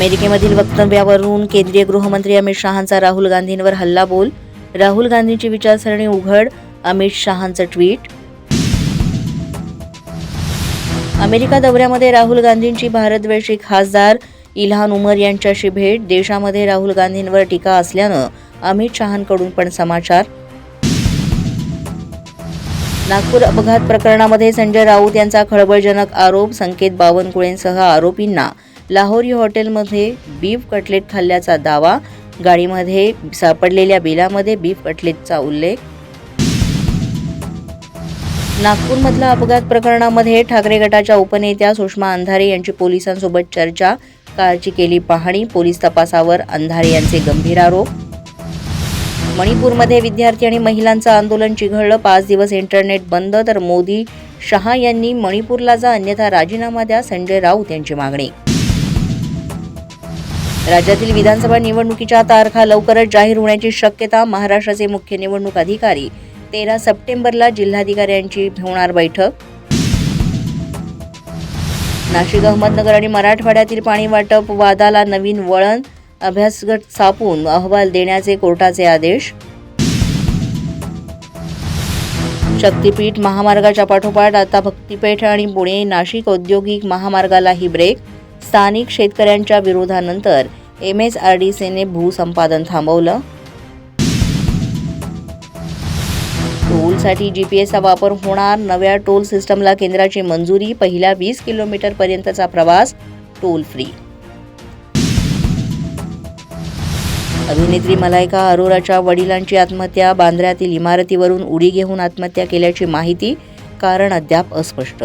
अमेरिकेमधील वक्तव्यावरून केंद्रीय गृहमंत्री अमित शहांचा राहुल गांधींवर हल्ला बोल. राहुल गांधींची विचारसरणी उघड अमित शहांचं ट्विट. अमेरिका दौऱ्यामध्ये राहुल गांधींची भारतद्वेषी खासदार इल्हान उमर यांच्याशी भेट. देशामध्ये राहुल गांधींवर टीका असल्यानं अमित शहांकडून पण समाचार. नागपूर अपघात प्रकरणामध्ये संजय राऊत यांचा खळबळजनक आरोप संकेत बावनकुळेंसह आरोपींना लाहोरी हॉटेलमध्ये बीफ कटलेट खाल्ल्याचा दावा गाडीमध्ये सापडलेल्या बिलामध्ये बीफ कटलेटचा उल्लेख. नागपूरमधल्या अपघात प्रकरणामध्ये ठाकरे गटाच्या उपनेत्या सुषमा अंधारे यांची पोलिसांसोबत चर्चा कारची केली पाहणी पोलीस तपासावर अंधारे यांचे गंभीर आरोप. मणिपूरमध्ये विद्यार्थी आणि महिलांचं आंदोलन चिघळलं पाच दिवस इंटरनेट बंद तर मोदी शहा यांनी मणिपूरला जा अन्यथा राजीनामा द्या संजय राऊत यांची मागणी. राज्यातील विधानसभा निवडणुकीच्या तारखा लवकरच जाहीर होण्याची शक्यता महाराष्ट्राचे मुख्य निवडणूक अधिकारी तेरा सप्टेंबरला जिल्हाधिकाऱ्यांची होणार बैठक. नाशिक अहमदनगर आणि मराठवाड्यातील पाणी वाटप वादाला नवीन वळण अभ्यासगट स्थापून अहवाल देण्याचे कोर्टाचे आदेश. शक्तीपीठ महामार्गाच्या पाठोपाठ आता भक्तीपेठ आणि पुणे नाशिक औद्योगिक महामार्गालाही ब्रेक स्थानिक शेतकऱ्यांच्या विरोधानंतर एम एस आर डी सीने भूसंपादन थांबवलं. टोलसाठी जी पी एसचा वापर होणार. नव्या टोल सिस्टमला केंद्राची मंजुरी. पहिल्या वीस किलोमीटर पर्यंतचा प्रवास टोल फ्री. अभिनेत्री मलायका अरोराच्या वडिलांची आत्महत्या. बांद्र्यातील इमारतीवरून उडी घेऊन आत्महत्या केल्याची माहिती कारण अद्याप अस्पष्ट.